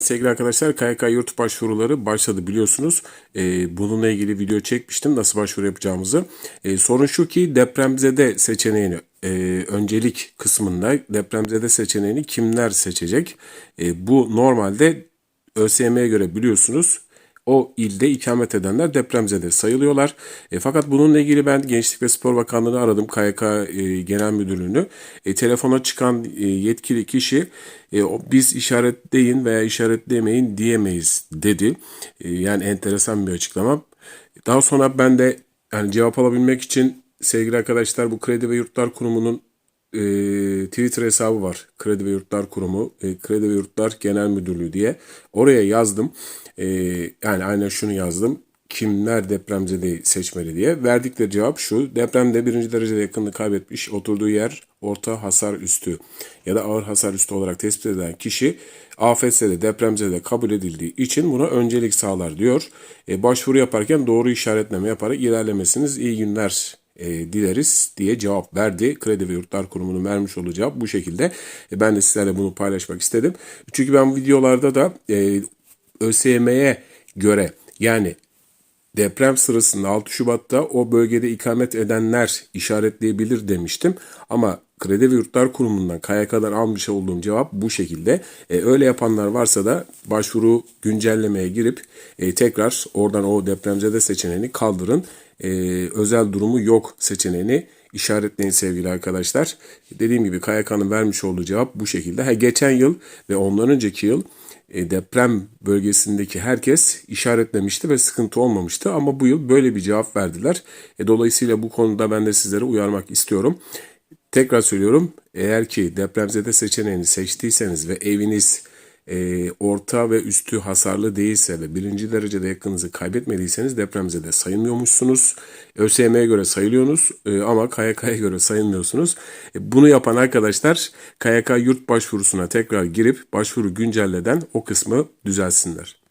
Sevgili arkadaşlar KYK yurt başvuruları başladı biliyorsunuz. Ee, bununla ilgili video çekmiştim nasıl başvuru yapacağımızı. Ee, sorun şu ki depremzede seçeneğini e, öncelik kısmında depremzede seçeneğini kimler seçecek? Ee, bu normalde ÖSYM'ye göre biliyorsunuz o ilde ikamet edenler depremzede sayılıyorlar. E, fakat bununla ilgili ben Gençlik ve Spor Bakanlığı'nı aradım. KYK e, Genel Müdürlüğü'nü. E, telefona çıkan e, yetkili kişi e, biz işaretleyin veya işaretlemeyin diyemeyiz dedi. E, yani enteresan bir açıklama. Daha sonra ben de yani cevap alabilmek için sevgili arkadaşlar bu Kredi ve Yurtlar Kurumu'nun e, Twitter hesabı var. Kredi ve Yurtlar Kurumu, e, Kredi ve Yurtlar Genel Müdürlüğü diye. Oraya yazdım. E, yani aynen şunu yazdım. Kimler depremzedeyi seçmeli diye. Verdikleri cevap şu. Depremde birinci derecede yakınlığı kaybetmiş, oturduğu yer orta hasar üstü ya da ağır hasar üstü olarak tespit edilen kişi afetse depremzede kabul edildiği için buna öncelik sağlar diyor. E, başvuru yaparken doğru işaretleme yaparak ilerlemesiniz. İyi günler e, dileriz diye cevap verdi. Kredi ve Yurtlar Kurumu'nun vermiş olduğu cevap bu şekilde. E, ben de sizlerle bunu paylaşmak istedim. Çünkü ben videolarda da e, ÖSYM'ye göre yani deprem sırasında 6 Şubat'ta o bölgede ikamet edenler işaretleyebilir demiştim. Ama Kredi ve Yurtlar Kurumu'ndan KYK'dan almış olduğum cevap bu şekilde. E, öyle yapanlar varsa da başvuru güncellemeye girip e, tekrar oradan o depremzede seçeneğini kaldırın. E, özel durumu yok seçeneğini işaretleyin sevgili arkadaşlar. Dediğim gibi KYK'nın vermiş olduğu cevap bu şekilde. Ha, geçen yıl ve ondan önceki yıl e, deprem bölgesindeki herkes işaretlemişti ve sıkıntı olmamıştı. Ama bu yıl böyle bir cevap verdiler. E, dolayısıyla bu konuda ben de sizlere uyarmak istiyorum. Tekrar söylüyorum eğer ki depremzede seçeneğini seçtiyseniz ve eviniz e, orta ve üstü hasarlı değilse ve birinci derecede yakınınızı kaybetmediyseniz depremzede sayılmıyormuşsunuz. ÖSYM'ye göre sayılıyorsunuz e, ama KYK'ya göre sayılmıyorsunuz. E, bunu yapan arkadaşlar KYK yurt başvurusuna tekrar girip başvuru güncelleden o kısmı düzelsinler.